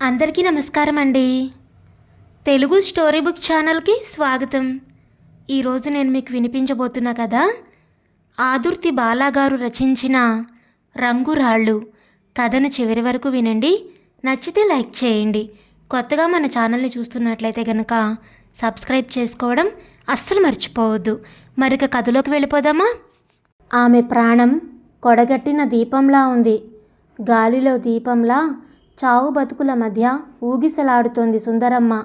అందరికీ నమస్కారం అండి తెలుగు స్టోరీ బుక్ ఛానల్కి స్వాగతం. ఈరోజు నేను మీకు వినిపించబోతున్నా కదా ఆదుర్తి బాలాగారు రచించిన రంగురాళ్ళు కథను చివరి వరకు వినండి నచ్చితే లైక్ చేయండి. కొత్తగా మన ఛానల్ని చూస్తున్నట్లయితే కనుక సబ్స్క్రైబ్ చేసుకోవడం అస్సలు మర్చిపోవద్దు. మరిక కథలోకి వెళ్ళిపోదామా? ఆమె ప్రాణం కొడగట్టిన దీపంలా ఉంది. గాలిలో దీపంలా చావు బతుకుల మధ్య ఊగిసలాడుతోంది సుందరమ్మ.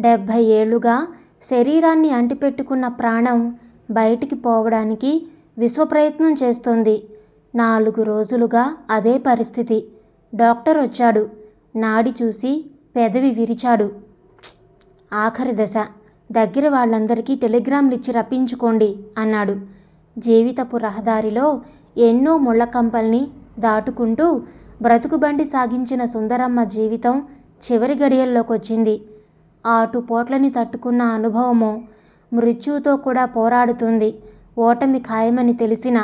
డెబ్భై ఏళ్ళుగా శరీరాన్ని అంటిపెట్టుకున్న ప్రాణం బయటికి పోవడానికి విశ్వప్రయత్నం చేస్తోంది. నాలుగు రోజులుగా అదే పరిస్థితి. డాక్టర్ వచ్చాడు. నాడి చూసి పెదవి విరిచాడు. ఆఖరి దశ. దగ్గర వాళ్ళందరికీ టెలిగ్రామ్లు ఇచ్చి రప్పించుకోండి అన్నాడు. జీవితపు రహదారిలో ఎన్నో ముళ్ళకంపల్ని దాటుకుంటూ బ్రతుకుబండి సాగించిన సుందరమ్మ జీవితం చివరి గడియల్లోకొచ్చింది. ఆటుపోట్లని తట్టుకున్న అనుభవము మృత్యువుతో కూడా పోరాడుతుంది. ఓటమి ఖాయమని తెలిసిన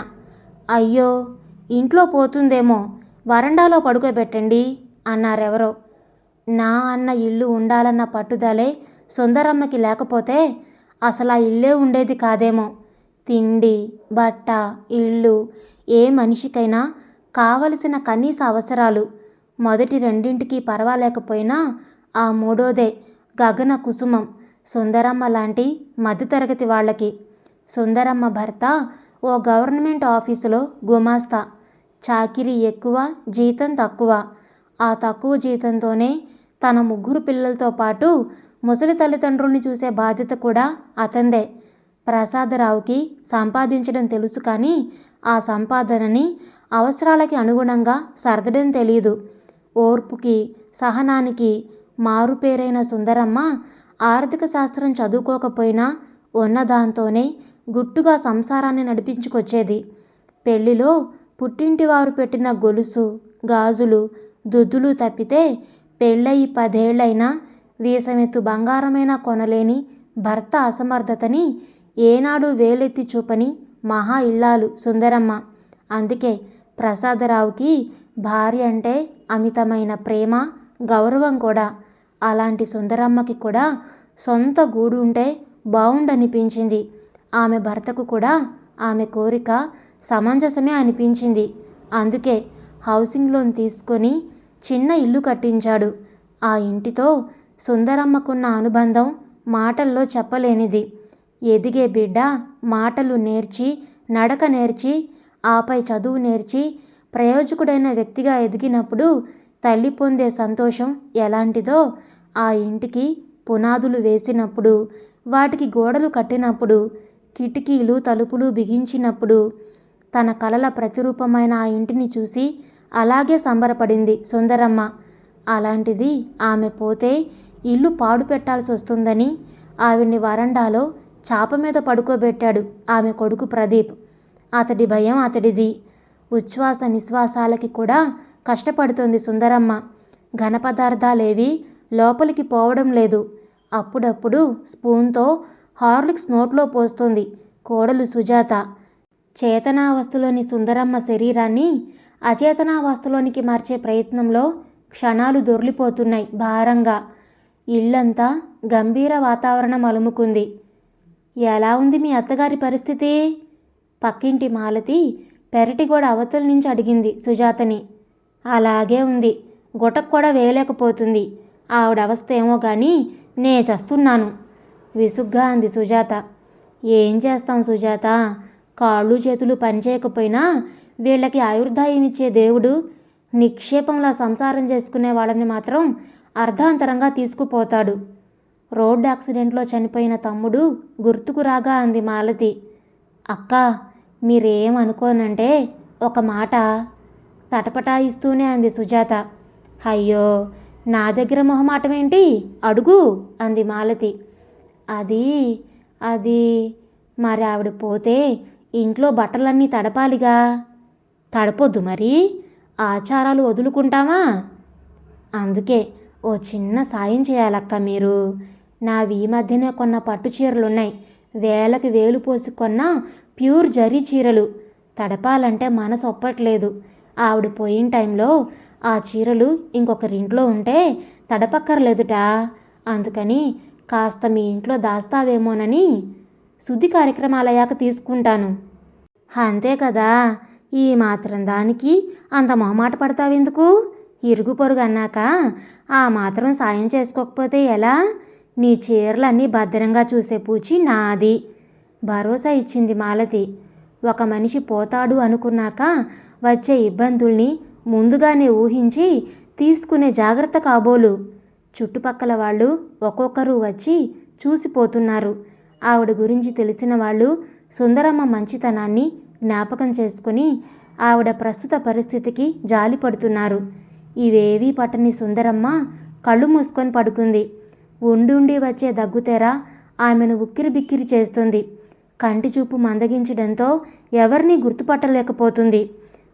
అయ్యో ఇంట్లో పోతుందేమో వరండాలో పడుకోబెట్టండి అన్నారెవరో. నా అన్న ఇల్లు ఉండాలన్న పట్టుదలే సుందరమ్మకి లేకపోతే అసలు ఆ ఇల్లే ఉండేది కాదేమో. తిండి బట్ట ఇల్లు ఏ మనిషికైనా కావలసిన కనీస అవసరాలు. మొదటి రెండింటికి పర్వాలేకపోయినా ఆ మూడోదే గగన కుసుమం. సుందరమ్మ లాంటి మధ్యతరగతి వాళ్ళకి. సుందరమ్మ భర్త ఓ గవర్నమెంట్ ఆఫీసులో గుమాస్తా. చాకిరీ ఎక్కువ జీతం తక్కువ. ఆ తక్కువ జీతంతోనే తన ముగ్గురు పిల్లలతో పాటు ముసలి తల్లిదండ్రుల్ని చూసే బాధ్యత కూడా అతందే. ప్రసాదరావుకి సంపాదించడం తెలుసు కానీ ఆ సంపాదనని అవసరాలకి అనుగుణంగా సర్దడం తెలియదు ఓర్పుకి సహనానికి మారుపేరైన సుందరమ్మ ఆర్థిక శాస్త్రం చదువుకోకపోయినా ఉన్నదాంతోనే గుట్టుగా సంసారాన్ని నడిపించుకొచ్చేది. పెళ్ళిలో పుట్టింటివారు పెట్టిన గొలుసు గాజులు దుద్దులు తప్పితే పెళ్ళయి పదేళ్ళైనా వీసమెత్తు బంగారమైన కొనలేని భర్త అసమర్థతని ఏనాడు వేలెత్తి చూపని మహా ఇల్లాలు సుందరమ్మ. అందుకే ప్రసాదరావుకి భార్య అంటే అమితమైన ప్రేమ గౌరవం కూడా. అలాంటి సుందరమ్మకి కూడా సొంత గూడు ఉంటే బావుండనిపించింది. ఆమె భర్తకు కూడా ఆమె కోరిక సమంజసమే అనిపించింది. అందుకే హౌసింగ్ లోన్ తీసుకొని చిన్న ఇల్లు కట్టించాడు. ఆ ఇంటితో సుందరమ్మకున్న అనుబంధం మాటల్లో చెప్పలేనిది. ఎదిగే బిడ్డ మాటలు నేర్చి నడక నేర్చి ఆపై చదువు నేర్చి ప్రయోజకుడైన వ్యక్తిగా ఎదిగినప్పుడు తల్లి పొందే సంతోషం ఎలాంటిదో ఆ ఇంటికి పునాదులు వేసినప్పుడు వాటికి గోడలు కట్టినప్పుడు కిటికీలు తలుపులు బిగించినప్పుడు తన కలల ప్రతిరూపమైన ఆ ఇంటిని చూసి అలాగే సంబరపడింది సుందరమ్మ. అలాంటిది ఆమె పోతే ఇల్లు పాడు పెట్టాల్సి వస్తుందని ఆవిడ్ని వరండాలో చాప మీద పడుకోబెట్టాడు ఆమె కొడుకు ప్రదీప్. అతడి భయం అతడిది. ఉచ్ఛ్వాస నిశ్వాసాలకి కూడా కష్టపడుతోంది సుందరమ్మ. ఘన పదార్థాలేవి లోపలికి పోవడం లేదు. అప్పుడప్పుడు స్పూన్తో హార్లిక్స్ నోట్లో పోస్తుంది కోడలు సుజాత. చేతనావస్థలోని సుందరమ్మ శరీరాన్ని అచేతనావస్థలోనికి మార్చే ప్రయత్నంలో క్షణాలు దొర్లిపోతున్నాయి భారంగా. ఇల్లంతా గంభీర వాతావరణం అలుముకుంది. ఎలా ఉంది మీ అత్తగారి పరిస్థితి? పక్కింటి మాలతి పెరటిగోడ అవతల నుంచి అడిగింది సుజాతని. అలాగే ఉంది. గుటకు కూడా వేయలేకపోతుంది. ఆవిడ అవస్థ ఏమో కానీ నే చస్తున్నాను. విసుగ్గా అంది సుజాత. ఏం చేస్తాం సుజాత? కాళ్ళు చేతులు పనిచేయకపోయినా వీళ్ళకి ఆయుర్దాయం ఇచ్చే దేవుడు నిక్షేపంలా సంసారం చేసుకునే వాళ్ళని మాత్రం అర్ధాంతరంగా తీసుకుపోతాడు. రోడ్ యాక్సిడెంట్లో చనిపోయిన తమ్ముడు గుర్తుకు రాగా అంది మాలతి. అక్కా మీరేం అనుకోనంటే ఒక మాట తటపటాయిస్తూనే అంది సుజాత. అయ్యో నా దగ్గర మొహమాటం ఏంటి అడుగు అంది మాలతి. అది అది మరి ఆవిడ పోతే ఇంట్లో బట్టలన్నీ తడపాలిగా. తడపొద్దు మరి ఆచారాలు వదులుకుంటామా? అందుకే ఓ చిన్న సాయం చేయాలక్క మీరు. నావి ఈ మధ్యనే కొన్న పట్టు చీరలున్నాయి. వేలకి వేలు పోసి కొన్న ప్యూర్ జరీ చీరలు. తడపాలంటే మనసు ఒప్పట్లేదు. ఆవిడ పోయిన టైంలో ఆ చీరలు ఇంకొకరింట్లో ఉంటే తడపక్కర్లేదుట. అందుకని కాస్త మీ ఇంట్లో దాస్తావేమోనని శుద్ధి కార్యక్రమాలయ్యాక తీసుకుంటాను. అంతే కదా. ఈ మాత్రం దానికి అంత మొహమాట పడతావెందుకు? ఇరుగు పొరుగు అన్నాక ఆ మాత్రం సాయం చేసుకోకపోతే ఎలా? నీ చీరలన్నీ భద్రంగా చూసే పూచి నాది. భరోసా ఇచ్చింది మాలతి. ఒక మనిషి పోతాడు అనుకున్నాక వచ్చే ఇబ్బందుల్ని ముందుగానే ఊహించి తీసుకునే జాగ్రత్త కాబోలు. చుట్టుపక్కల వాళ్ళు ఒక్కొక్కరు వచ్చి చూసిపోతున్నారు. ఆవిడ గురించి తెలిసిన వాళ్ళు సుందరమ్మ మంచితనాన్ని జ్ఞాపకం చేసుకుని ఆవిడ ప్రస్తుత పరిస్థితికి జాలి పడుతున్నారు. ఇవేవీ పట్టని సుందరమ్మ కళ్ళు మూసుకొని పడుకుంది. ఉండుండి వచ్చే దగ్గుతెర ఆమెను ఉక్కిరి బిక్కిరి చేస్తుంది. కంటి చూపు మందగించడంతో ఎవరిని గుర్తుపట్టలేకపోతుంది.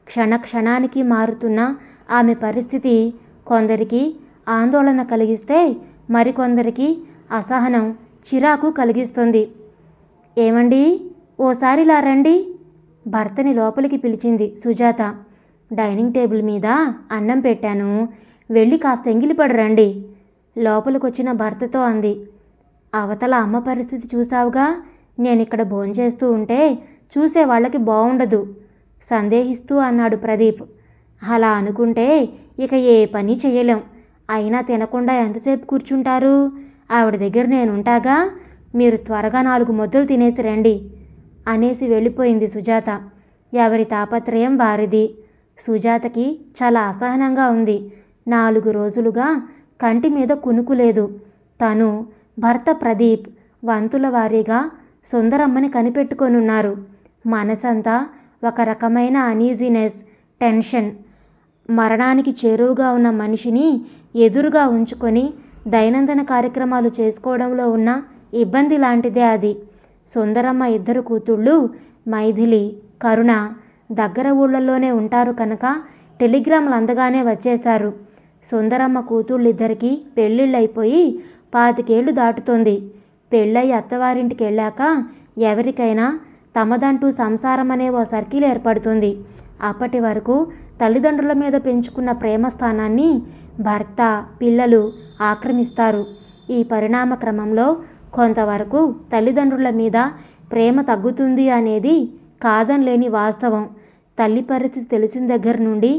క్షణ క్షణానికి మారుతున్న ఆమె పరిస్థితి కొందరికి ఆందోళన కలిగిస్తే మరికొందరికి అసహనం చిరాకు కలిగిస్తుంది. ఏమండి? ఓసారి ఇలా రండి. భర్తని లోపలికి పిలిచింది సుజాత. డైనింగ్ టేబుల్ మీద అన్నం పెట్టాను. వెళ్ళి కాస్త ఎంగిలిపడి రండి. లోపలికొచ్చిన భర్తతో అంది. అవతల అమ్మ పరిస్థితి చూసావుగా నేను ఇక్కడ భోంచేస్తూ ఉంటే చూసే వాళ్ళకి బాగుండదు సందేహిస్తూ అన్నాడు ప్రదీప్. అలా అనుకుంటే ఇక ఏ పని చేయలేం. అయినా తినకుండా ఎంతసేపు కూర్చుంటారు? ఆవిడ దగ్గర నేనుంటాగా? మీరు త్వరగా నాలుగు మొద్దులు తినేసి రండి అనేసి వెళ్ళిపోయింది సుజాత. ఎవరి తాపత్రయం వారిది. సుజాతకి చాలా అసహనంగా ఉంది. నాలుగు రోజులుగా కంటి మీద కునుకు లేదు. తను భర్త ప్రదీప్ వంతుల వారీగా సుందరమ్మని కనిపెట్టుకొనున్నారు. మనసంతా ఒక రకమైన అనీజీనెస్ టెన్షన్ మరణానికి చేరువుగా ఉన్న మనిషిని ఎదురుగా ఉంచుకొని దైనందిన కార్యక్రమాలు చేసుకోవడంలో ఉన్న ఇబ్బంది లాంటిదే అది. సుందరమ్మ ఇద్దరు కూతుళ్ళు మైథిలి కరుణ దగ్గర ఊళ్ళల్లోనే ఉంటారు కనుక టెలిగ్రాములు అందగానే వచ్చేశారు. సుందరమ్మ కూతుళ్ళిద్దరికీ పెళ్ళిళ్ళైపోయి పాతికేళ్ళు దాటుతోంది. పెళ్ళయి అత్తవారింటికి వెళ్ళాక ఎవరికైనా తమదంటూ సంసారం అనే ఓ సర్కిల్ ఏర్పడుతుంది. అప్పటి వరకు తల్లిదండ్రుల మీద పెంచుకున్న ప్రేమ స్థానాన్ని భర్త పిల్లలు ఆక్రమిస్తారు. ఈ పరిణామ క్రమంలో కొంతవరకు తల్లిదండ్రుల మీద ప్రేమ తగ్గుతుంది అనేది కాదనలేని వాస్తవం. తల్లి పరిస్థితి తెలిసిన దగ్గర నుండి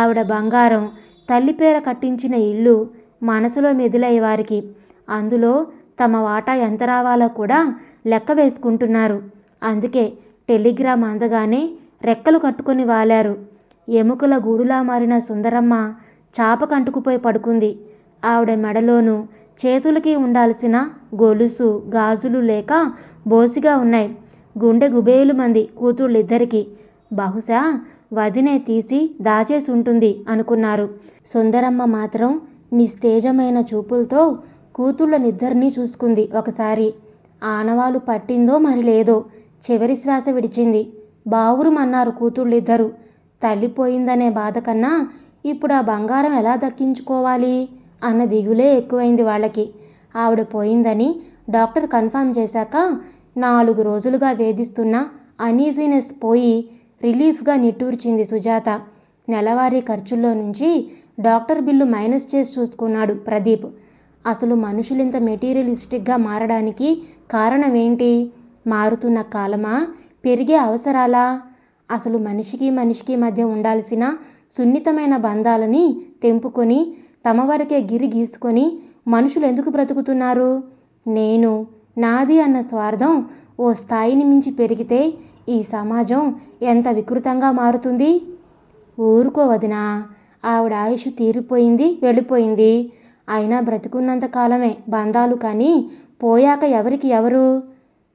ఆవిడ బంగారం తల్లి పేర కట్టించిన ఇల్లు మనసులో మెదిలయ్యే వారికి అందులో తమ వాటా ఎంత రావాలో కూడా లెక్క వేసుకుంటున్నారు. అందుకే టెలిగ్రామ్ అందగానే రెక్కలు కట్టుకొని వాలారు. ఎముకల గూడులా మారిన సుందరమ్మ చాప కంటుకుపోయి పడుకుంది. ఆవిడ మెడలోనూ చేతులకి ఉండాల్సిన గొలుసు గాజులు లేక బోసిగా ఉన్నాయి. గుండె గుబేలు మంది కూతుళ్ళిద్దరికీ బహుశా వదినే తీసి దాచేసి ఉంటుంది అనుకున్నారు. సుందరమ్మ మాత్రం నిస్తేజమైన చూపులతో కూతుళ్ళనిద్దరినీ చూసుకుంది ఒకసారి. ఆనవాలు పట్టిందో మరి లేదో చివరి శ్వాస విడిచింది. బావురుమన్నారు కూతుళ్ళిద్దరూ. తల్లిపోయిందనే బాధ కన్నా ఇప్పుడు ఆ బంగారం ఎలా దక్కించుకోవాలి అన్న దిగులే ఎక్కువైంది వాళ్ళకి. ఆవిడ పోయిందని డాక్టర్ కన్ఫర్మ్ చేశాక నాలుగు రోజులుగా వేధిస్తున్న అనీజీనెస్ పోయి రిలీఫ్గా నిట్టూర్చింది సుజాత. నెలవారీ ఖర్చుల్లో నుంచి డాక్టర్ బిల్లు మైనస్ చేసి చూసుకున్నాడు ప్రదీప్. అసలు మనుషులింత మెటీరియలిస్టిక్గా మారడానికి కారణం ఏంటి మారుతున్న కాలమా? పెరిగే అవసరాలా? అసలు మనిషికి మనిషికి మధ్య ఉండాల్సిన సున్నితమైన బంధాలని తెంపుకొని తమ వరకే గిరి గీసుకొని మనుషులు ఎందుకు బ్రతుకుతున్నారు? నేను నాది అన్న స్వార్థం ఓ స్థాయిని మించి పెరిగితే ఈ సమాజం ఎంత వికృతంగా మారుతుంది? ఊరుకో వదినా ఆవిడ ఆయుష్ తీరిపోయింది వెళ్ళిపోయింది. అయినా బ్రతికున్నంత కాలమే బంధాలు కానీ పోయాక ఎవరికి ఎవరు?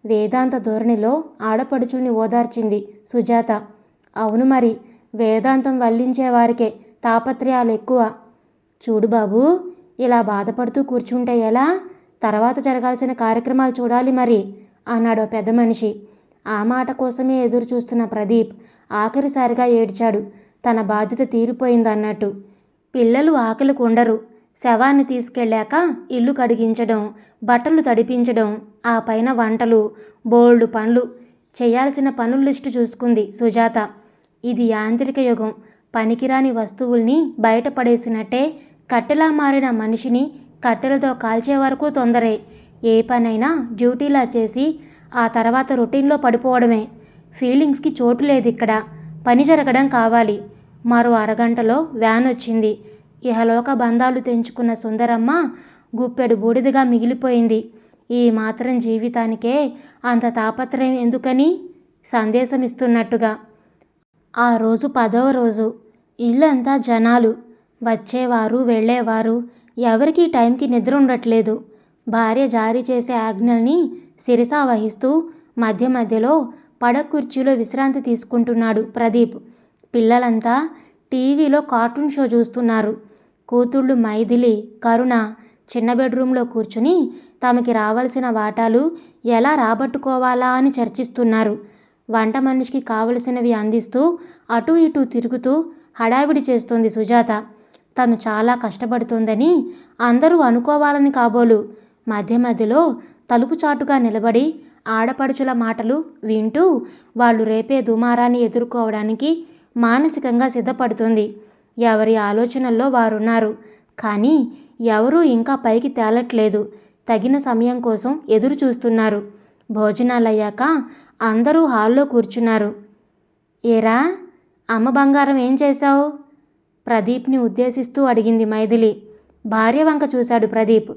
వేదాంత ధోరణిలో ఆడపడుచుల్ని ఓదార్చింది సుజాత. అవును మరి వేదాంతం వల్లించే వారికే తాపత్రయాలు ఎక్కువ. చూడు బాబు ఇలా బాధపడుతూ కూర్చుంటే ఎలా? తర్వాత జరగాల్సిన కార్యక్రమాలు చూడాలి మరి అన్నాడు పెద్ద మనిషి. ఆ మాట కోసమే ఎదురు చూస్తున్న ప్రదీప్ ఆఖరిసారిగా ఏడ్చాడు. తన బాధ్యత తీరిపోయిందన్నట్టు. పిల్లలు ఆకలికి ఉండరు. శవాన్ని తీసుకెళ్ళాక ఇల్లు కడిగించడం బట్టలు తడిపించడం ఆ పైన వంటలు బోల్డు పనులు చేయాల్సిన పనుల లిస్టు చూసుకుంది సుజాత. ఇది యాంత్రిక యుగం. పనికిరాని వస్తువుల్ని బయటపడేసినట్టే కట్టెలా మారిన మనిషిని కట్టెలతో కాల్చే వరకు తొందరే. ఏ పనైనా డ్యూటీలా చేసి ఆ తర్వాత రొటీన్లో పడిపోవడమే. ఫీలింగ్స్కి చోటు లేదు ఇక్కడ పని జరగడం కావాలి. మరో అరగంటలో వ్యాన్ వచ్చింది. ఇహలోక బంధాలు తెంచుకున్న సుందరమ్మ గుప్పెడు బూడిదగా మిగిలిపోయింది. ఈ మాత్రం జీవితానికే అంత తాపత్రయం ఎందుకని సందేశం ఇస్తున్నట్టుగా ఆ రోజు పదవ రోజు. ఇల్లంతా జనాలు. వచ్చేవారు వెళ్ళేవారు. ఎవరికీ టైంకి నిద్ర ఉండట్లేదు భార్య జారీ చేసే ఆజ్ఞల్ని శిరసా వహిస్తూ మధ్య మధ్యలో పడక కుర్చీలో విశ్రాంతి తీసుకుంటున్నాడు ప్రదీప్. పిల్లలంతా టీవీలో కార్టూన్ షో చూస్తున్నారు. కూతుళ్ళు మైథిలి కరుణ చిన్న బెడ్రూమ్లో కూర్చుని తమకి రావాల్సిన వాటాలు ఎలా రాబట్టుకోవాలా అని చర్చిస్తున్నారు. వంట మనిషికి కావలసినవి అందిస్తూ అటు ఇటు తిరుగుతూ హడావిడి చేస్తుంది సుజాత. తను చాలా కష్టపడుతుందని అందరూ అనుకోవాలని కాబోలు. మధ్య మధ్యలో తలుపు చాటుగా నిలబడి ఆడపడుచుల మాటలు వింటూ వాళ్ళు రేపే దుమారాన్ని ఎదుర్కోవడానికి మానసికంగా సిద్ధపడుతుంది. ఎవరి ఆలోచనల్లో వారున్నారు. కానీ ఎవరూ ఇంకా పైకి తేలట్లేదు. తగిన సమయం కోసం ఎదురు చూస్తున్నారు. భోజనాలయ్యాక అందరూ హాల్లో కూర్చున్నారు. ఏరా అమ్మ బంగారం ఏం చేశావు? ప్రదీప్ని ఉద్దేశిస్తూ అడిగింది మైథిలి. భార్య వంక చూశాడు ప్రదీప్.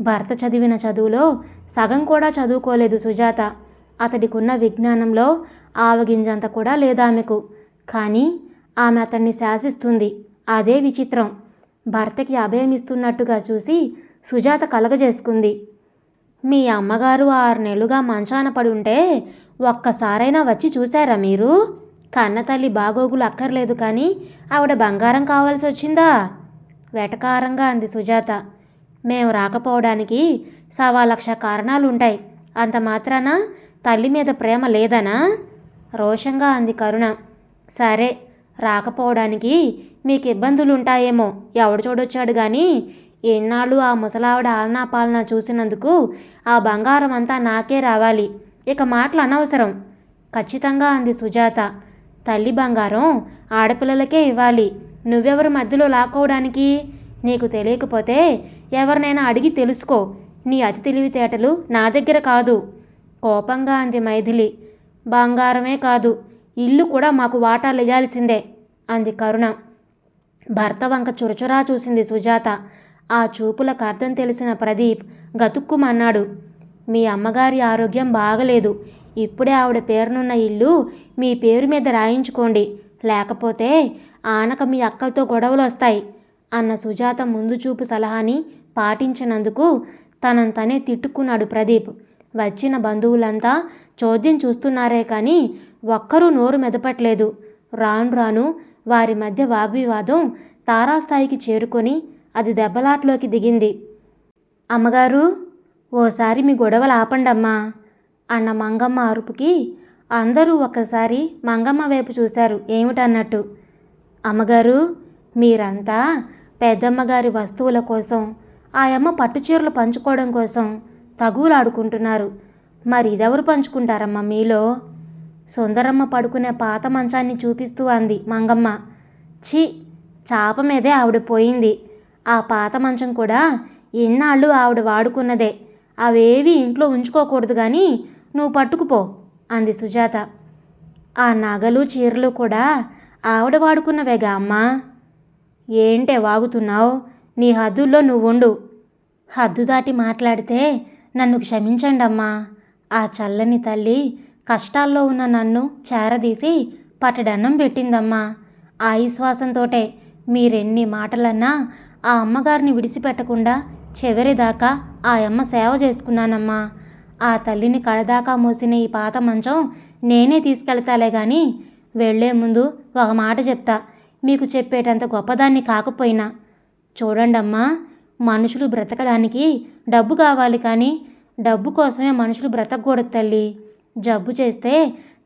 భర్త చదివిన చదువులో సగం కూడా చదువుకోలేదు సుజాత. అతడికున్న విజ్ఞానంలో ఆవగింజంత కూడా లేదామెకు కానీ ఆమె అతన్ని శాసిస్తుంది. అదే విచిత్రం. భర్తకి అభయమిస్తున్నట్టుగా చూసి సుజాత కలగజేసుకుంది. మీ అమ్మగారు ఆరు నెలలుగా మంచాన పడుంటే ఒక్కసారైనా వచ్చి చూశారా మీరు? కన్నతల్లి బాగోగులు అక్కర్లేదు కానీ ఆవిడ బంగారం కావాల్సి వచ్చిందా? వెటకారంగా అంది సుజాత. మేము రాకపోవడానికి సవా లక్ష కారణాలుంటాయి. అంత మాత్రాన? తల్లి మీద ప్రేమ లేదనా? రోషంగా అంది కరుణ. సరే రాకపోవడానికి మీకు ఇబ్బందులు ఉంటాయేమో ఎవడు చూడొచ్చాడు కానీ ఎన్నాళ్ళు ఆ ముసలావిడ ఆలనా పాలన చూసినందుకు ఆ బంగారం అంతా నాకే రావాలి. ఇక మాటలు అనవసరం ఖచ్చితంగా అంది సుజాత. తల్లి బంగారం ఆడపిల్లలకే ఇవ్వాలి. నువ్వెవరి మధ్యలో లాక్కోవడానికి? నీకు తెలియకపోతే ఎవరినైనా అడిగి తెలుసుకో. నీ అతి తెలివితేటలు నా దగ్గర కాదు. కోపంగా అంది మైథిలి. బంగారమే కాదు. ఇల్లు కూడా మాకు వాటాలు ఇవ్వాల్సిందే అంది కరుణ. భర్త వంక చురచురా చూసింది సుజాత. ఆ చూపులకు అర్థం తెలిసిన ప్రదీప్ గతుక్కుమన్నాడు. మీ అమ్మగారి ఆరోగ్యం బాగలేదు. ఇప్పుడే ఆవిడ పేరునున్న ఇల్లు మీ పేరు మీద రాయించుకోండి. లేకపోతే ఆనక మీ అక్కలతో గొడవలు వస్తాయి అన్న సుజాత ముందు చూపు సలహాని పాటించినందుకు తనంతనే తిట్టుకున్నాడు ప్రదీప్. వచ్చిన బంధువులంతా చోద్యం చూస్తున్నారే కానీ ఒక్కరూ నోరు మెదపట్లేదు. రాను రాను వారి మధ్య వాగ్వివాదం తారాస్థాయికి చేరుకొని అది దెబ్బలాట్లోకి దిగింది. అమ్మగారు ఓసారి మీ గొడవలు ఆపండమ్మా అన్న మంగమ్మ అరుపుకి అందరూ ఒక్కసారి మంగమ్మ వైపు చూశారు ఏమిటన్నట్టు. అమ్మగారు మీరంతా పెద్దమ్మగారి వస్తువుల కోసం ఆయమ్మ పట్టుచీరలు పంచుకోవడం కోసం తగువులాడుకుంటున్నారు. మరి ఇదెవరు పంచుకుంటారమ్మా? మీలో సుందరమ్మ పడుకునే పాత మంచాన్ని చూపిస్తూ అంది మంగమ్మ. ఛీ! చాప మీదే ఆవిడ పోయింది. ఆ పాత మంచం కూడా ఎన్నాళ్ళు ఆవిడ వాడుకున్నదే. అవేవి ఇంట్లో ఉంచుకోకూడదు కానీ నువ్వు పట్టుకుపో అంది సుజాత. ఆ నగలు చీరలు కూడా ఆవిడ వాడుకున్నవేగా అమ్మా? ఏంటే వాగుతున్నావు? నీ హద్దుల్లో నువ్వుండు. హద్దు దాటి మాట్లాడితే నన్ను క్షమించండమ్మా. ఆ చల్లని తల్లి కష్టాల్లో ఉన్న నన్ను చేరదీసి పట్టడన్నం పెట్టిందమ్మా. ఆ విశ్వాసంతోటే మీరెన్ని మాటలన్నా ఆ అమ్మగారిని విడిచిపెట్టకుండా చివరిదాకా ఆ అమ్మ సేవ చేసుకున్నానమ్మా. ఆ తల్లిని కడదాకా మోసిన ఈ పాత మంచం నేనే తీసుకెళ్తాలే కానీ వెళ్ళే ముందు ఒక మాట చెప్తా. మీకు చెప్పేటంత గొప్పదాన్ని కాకపోయినా. చూడండమ్మా మనుషులు బ్రతకడానికి డబ్బు కావాలి కానీ డబ్బు కోసమే మనుషులు బ్రతకూడదు తల్లి. జబ్బు చేస్తే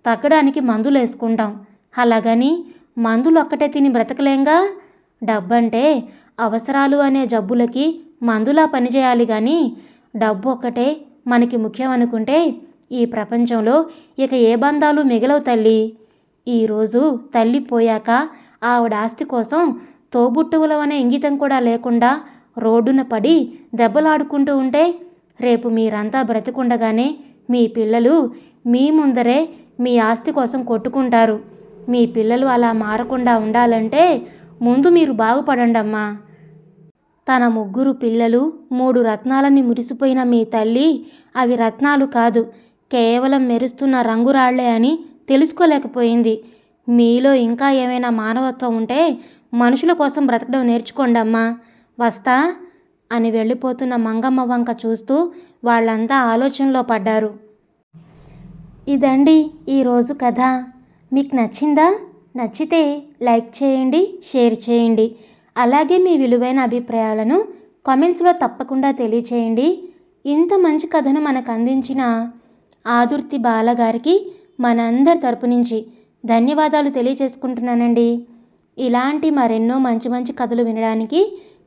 తగ్గడానికి మందులు వేసుకుంటాం. అలాగని మందులు ఒక్కటే తిని బ్రతకలేంగా? డబ్బంటే అవసరాలు అనే జబ్బులకి మందులా పనిచేయాలి కానీ డబ్బు ఒక్కటే మనకి ముఖ్యం అనుకుంటే ఈ ప్రపంచంలో ఇక ఏ బంధాలు మిగలవు తల్లి. ఈరోజు తల్లి పోయాక ఆవిడ ఆస్తి కోసం తోబుట్టువులవనే ఇంగితం కూడా లేకుండా రోడ్డున పడి దెబ్బలాడుకుంటూ ఉంటే రేపు మీరంతా బ్రతికుండగానే మీ పిల్లలు మీ ముందరే మీ ఆస్తి కోసం కొట్టుకుంటారు. మీ పిల్లలు అలా మారకుండా ఉండాలంటే ముందు మీరు బాగుపడండి అమ్మా తన ముగ్గురు పిల్లలు మూడు రత్నాలని మురిసిపోయిన మీ తల్లి అవి రత్నాలు కాదు కేవలం మెరుస్తున్న రంగురాళ్ళే అని తెలుసుకోలేకపోయింది. మీలో ఇంకా ఏమైనా మానవత్వం ఉంటే మనుషుల కోసం బ్రతకడం నేర్చుకోండమ్మా. వస్తా. అని వెళ్ళిపోతున్న మంగమ్మ వంక చూస్తూ వాళ్ళంతా ఆలోచనలో పడ్డారు. ఇదండి ఈరోజు కథ. మీకు నచ్చిందా? నచ్చితే లైక్ చేయండి షేర్ చేయండి. అలాగే మీ విలువైన అభిప్రాయాలను కామెంట్స్లో తప్పకుండా తెలియచేయండి. ఇంత మంచి కథను మనకు అందించిన ఆదుర్తి బాలగారికి మనందరి తరపు నుంచి ధన్యవాదాలు తెలియచేసుకుంటున్నానండి ఇలాంటి మరెన్నో మంచి మంచి కథలు వినడానికి